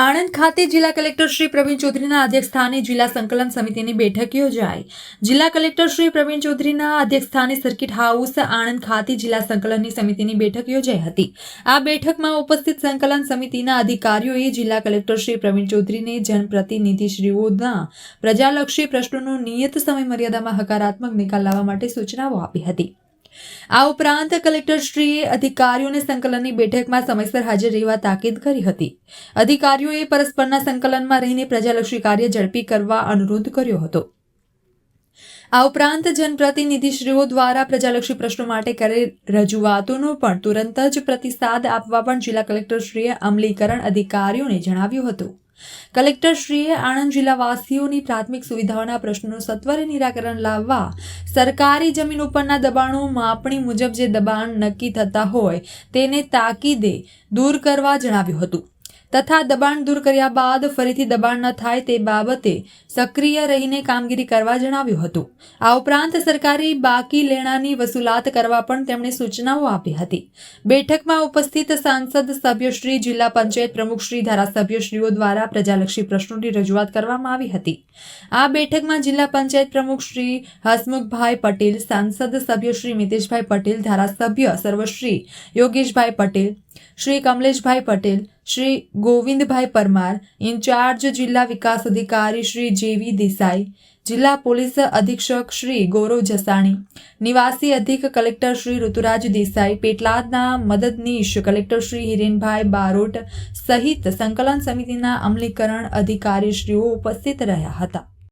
આણંદ ખાતે જિલ્લા કલેક્ટર શ્રી પ્રવીણ ચૌધરીના અધ્યક્ષસ્થાને જિલ્લા સંકલન સમિતિની બેઠક યોજાઈ. જિલ્લા કલેક્ટર શ્રી પ્રવીણ ચૌધરીના અધ્યક્ષસ્થાને સર્કિટ હાઉસ આણંદ ખાતે જિલ્લા સંકલનની સમિતિની બેઠક યોજાઈ હતી. આ બેઠકમાં ઉપસ્થિત સંકલન સમિતિના અધિકારીઓએ જિલ્લા કલેક્ટર શ્રી પ્રવીણ ચૌધરીને જનપ્રતિનિધિશ્રીઓના પ્રજાલક્ષી પ્રશ્નોનો નિયત સમય મર્યાદામાં હકારાત્મક નિકાલ લાવવા માટે સૂચનાઓ આપી હતી. આ ઉપરાંત કલેક્ટરશ્રીએ અધિકારીઓને સંકલનની બેઠકમાં સમયસર હાજર રહેવા તાકીદ કરી હતી. અધિકારીઓએ પરસ્પરના સંકલનમાં રહીને પ્રજાલક્ષી કાર્ય ઝડપી કરવા અનુરોધ કર્યો હતો. આ ઉપરાંત જનપ્રતિનિધિશ્રીઓ દ્વારા પ્રજાલક્ષી પ્રશ્નો માટે કરેલ રજૂઆતોનો પણ તુરંત જ પ્રતિસાદ આપવા પણ જિલ્લા કલેક્ટરશ્રીએ અમલીકરણ અધિકારીઓને જણાવ્યું હતું. કલેક્ટરશ્રીએ આણંદ જિલ્લાવાસીઓની પ્રાથમિક સુવિધાઓના પ્રશ્નોનું સત્વરે નિરાકરણ લાવવા, સરકારી જમીન ઉપરના દબાણો માપણી મુજબ જે દબાણ નક્કી થતા હોય તેને તાકીદે દૂર કરવા જણાવ્યું હતું. તથા દબાણ દૂર કર્યા બાદ ફરીથી દબાણ ન થાય તે બાબતે સક્રિય રહીને કામગીરી કરવા જણાવ્યું હતું. આ ઉપરાંત સરકારી બાકી લેણાની વસૂલાત કરવા પણ તેમણે સૂચનાઓ આપી હતી. બેઠકમાં ઉપસ્થિત સાંસદ સભ્યશ્રી જિલ્લા પંચાયત પ્રમુખશ્રી ધારાસભ્યશ્રીઓ દ્વારા પ્રજાલક્ષી પ્રશ્નોની રજૂઆત કરવામાં આવી હતી. આ બેઠકમાં જિલ્લા પંચાયત પ્રમુખશ્રી હસમુખભાઈ પટેલ, સાંસદ સભ્યશ્રી મિતેશભાઈ પટેલ, ધારાસભ્ય સર્વશ્રી યોગેશભાઈ પટેલ, શ્રી કમલેશભાઈ પટેલ શ્રી ગોવિંદભાઈ પરમાર, ઇન્ચાર્જ જિલ્લા વિકાસ અધિકારી શ્રી જેવી દેસાઈ, જિલ્લા પોલીસ અધિક્ષક શ્રી ગૌરવ જસાણી, નિવાસી અધિક કલેક્ટર શ્રી ઋતુરાજ દેસાઈ, પેટલાદના મદદનીશ કલેક્ટર શ્રી હિરેનભાઈ બારોટ સહિત સંકલન સમિતિના અમલીકરણ અધિકારીશ્રીઓ ઉપસ્થિત રહ્યા હતા.